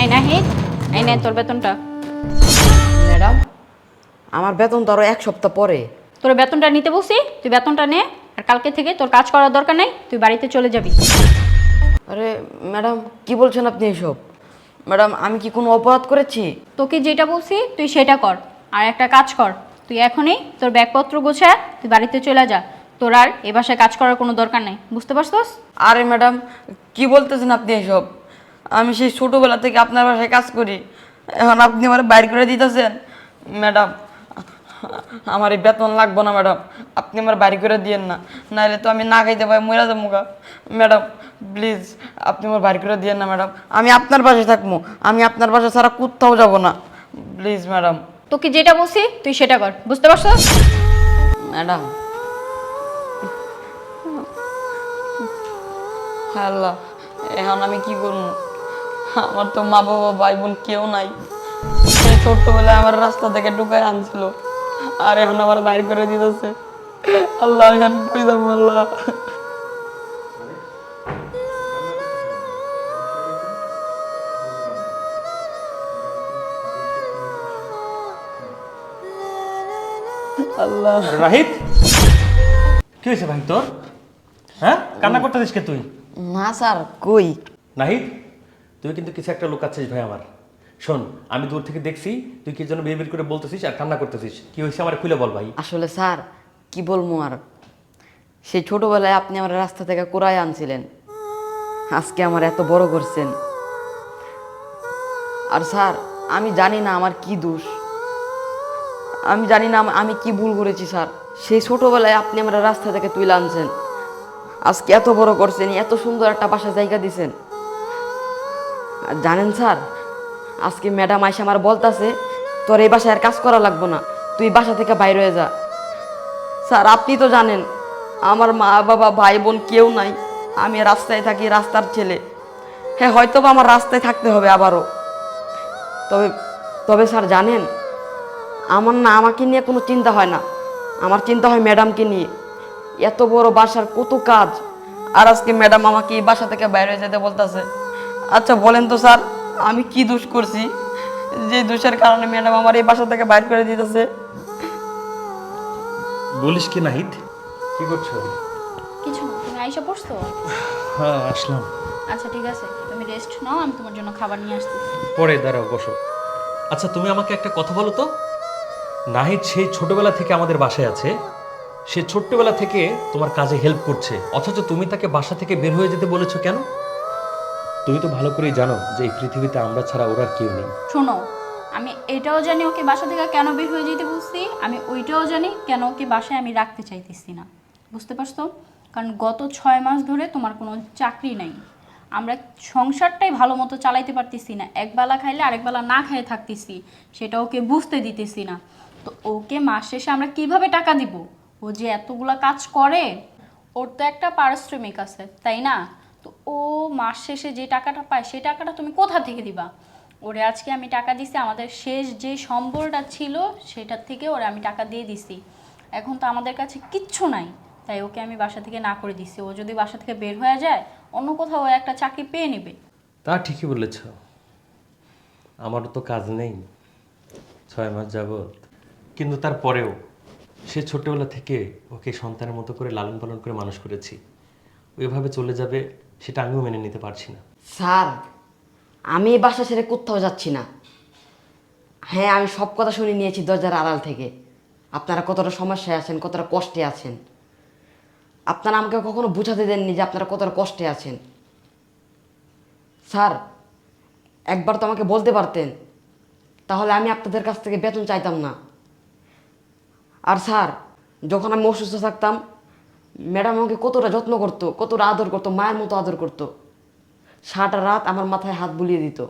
এই নাহিদ এই নে তোর বেতনটা। ম্যাডাম। আমার বেতন তো আরও এক সপ্তাহ পরে। তোর বেতনটা নিতে বসি তুই বেতনটা নে আর কালকে থেকে তোর কাজ করার দরকার নেই তুই বাড়িতে চলে যাবি। আরে ম্যাডাম কি বলছেন আপনি এসব? ম্যাডাম আমি কি কোনো অপরাধ করেছি? তোকে যেটা বলছি তুই সেটা কর। আর একটা কাজ কর তুই এখনই তোর ব্যাগপত্র গোছা তুই বাড়িতে চলে যা। তোর আর এ বাসায় কাজ করার কোনো দরকার নেই বুঝতে পারছস? আরে ম্যাডাম কি বলতেছেন আপনি এসব? আমি সেই ছোটোবেলা থেকে আপনার বাসায় কাজ করি। এখন আপনি আমার বাইর করে দিতেছেন। ম্যাডাম আমার এই বেতন লাগবো না ম্যাডাম। আপনি আমার বাড়ি করে দিয়েন না। নাহলে তো আমি না খাইতে পাই মরা যাব গা। ম্যাডাম প্লিজ আপনি আমার বাড়ি করে দিয়েন না ম্যাডাম। আমি আপনার পাশে থাকব। আমি আপনার পাশে ছাড়া কোথাও যাব না। Please madam. তোকে যেটা বলছি তুই সেটা কর। বুঝতে পারছ? ম্যাডাম। আল্লাহ এখন আমি কি করব? আমার তো মা বাবা ভাই বোন কেউ নাই। ছোট্টবেলায় আমার রাস্তা থেকে ঢুকায় আনছিল। আর এখন আমার বাইর করে দিতেছে। আল্লাহ এখন কই যাব আল্লাহ? আল্লাহ। রাহিত কি হয়েছে ভাই তোর? হ্যাঁ? কান্না করতেছিস কে তুই? না স্যার কই? নাহিদ? তুই কিন্তু কিছু একটা লুকাচ্ছিস ভাই আমার। শোন, আমি দূর থেকে দেখছি তুই কি জন্য বিয়ে করে বলতেছিস আর কান্না করতেছিস। কি হয়েছে আমার খুলে বল ভাই। আসলে স্যার, কি বলব আর? সেই ছোটবেলায় আপনি আমার রাস্তা থেকে কোরায় আনছিলেন। আজকে আমার এত বড় করছেন। আর স্যার, আমি জানি না আমার কি দোষ। আমি জানি না আমি কি ভুল করেছি স্যার। সেই ছোটবেলায় আপনি আমার রাস্তা থেকে তুলে আনছেন। আজকে এত বড় করছেন, এত সুন্দর একটা বাসা জায়গা দিছেন। জানেন স্যার, আজকে ম্যাডাম আইসে আমার বলতাছে, তোর এই বাসায় আর কাজ করা লাগবো না, তুই বাসা থেকে বাইরে হয়ে যা। স্যার, আপনি তো জানেন, আমার মা বাবা, ভাই বোন কেউ নাই, আমি রাস্তায় থাকি রাস্তার ছেলে। হ্যাঁ হয়তো বা আমার রাস্তায় থাকতে হবে আবারও। তবে তবে স্যার, জানেন, আমার না আমাকে নিয়ে কোনো চিন্তা হয় না। আমার চিন্তা হয় ম্যাডামকে নিয়ে। এত বড় বাসার কত কাজ। আর আজকে ম্যাডাম আমাকে এই বাসা থেকে বাইরে যেতে বলতেছে। আচ্ছা বলেন তো স্যার আমি কি দোষ করছি? যে দোষের কারণে ম্যাডাম আমার এই বাসা থেকে বাইর করে দিতেছে। বলিস কি নাহিদ? কি করছ? কিছু না তুমি আইসা পড়ছো? হ্যাঁ আসলাম। আচ্ছা ঠিক আছে তুমি রেস্ট নাও আমি তোমার জন্য খাবার নিয়ে আসতেছি পরে দাঁড়াও বসো। আচ্ছা তুমি আমাকে একটা কথা বলো তো? নাহিদ সেই ছোটবেলা থেকে আমাদের বাসায় আছে। সে ছোট্টবেলা থেকে তোমার কাজে হেল্প করছে। অথচ তুমি তাকে বাসা থেকে বের হয়ে যেতে বলেছ কেন? তুমি তো ভালো করেই জানো যে এই পৃথিবীতে আমরা ছাড়া ওর কেউ নেই। শোনো, আমি এটাও জানি ওকে বাসা থেকে কেন বের হয়ে যেতে বলছি, আমি ওইটাও জানি কেন ওকে বাসায় আমি রাখতে চাইতেছি না। বুঝতে পারছ? কারণ গত ছয় মাস ধরে তোমার কোনো চাকরি নাই। আমরা সংসারটাই ভালো মতো চালাইতে পারতেছি না। একবেলা খাইলে আরেকবেলা না খেয়ে থাকতেছি সেটা ওকে বুঝতে দিতেছি না। তো ওকে মাস শেষে আমরা কীভাবে টাকা দিব? ও যে এতগুলা কাজ করে, ওর তো একটা পারিশ্রমিক আছে, তাই না? ও মাস শেষে যে টাকাটা পায়, সেই টাকাটা তুমি কোথা থেকে দিবা? ওরে, আজকে আমি টাকা দিছি, আমাদের শেষ যে সম্বলটা ছিল, সেটার থেকে ওরে আমি টাকা দিয়ে দিছি। এখন তো আমাদের কাছে কিচ্ছু নাই, তাই ওকে আমি বাসা থেকে না করে দিছি। ও যদি বাসা থেকে বের হয়ে যায়, অন্য কোথাও ও একটা চাকরি পেয়ে নেবে। তা ঠিকই বলেছ। আমারও তো কাজ নেই, ছয় মাস যাবৎ। কিন্তু তারপরেও সে ছোটবেলা থেকে ওকে সন্তানের মতো করে লালন পালন করে মানুষ করেছি। ওইভাবে চলে যাবে সেটা আমিও মেনে নিতে পারছি না। স্যার, আমি এই বাসা ছেড়ে কোথাও যাচ্ছি না। হ্যাঁ আমি সব কথা শুনে নিয়েছি দরজার আড়াল থেকে। আপনারা কতটা সমস্যায় আছেন, কতটা কষ্টে আছেন? আপনারা আমাকে কখনো বোঝাতে দেননি যে আপনারা কতটা কষ্টে আছেন। স্যার, একবার তো আমাকে বলতে পারতেন, তাহলে আমি আপনাদের কাছ থেকে বেতন চাইতাম না। আর স্যার, যখন আমি অসুস্থ থাকতাম ম্যাডাম আমাকে কতটা যত্ন করতো, কতটা আদর করতো, মায়ের মতো আদর করতো। সারাটা রাত আমার মাথায় হাত বুলিয়ে দিত।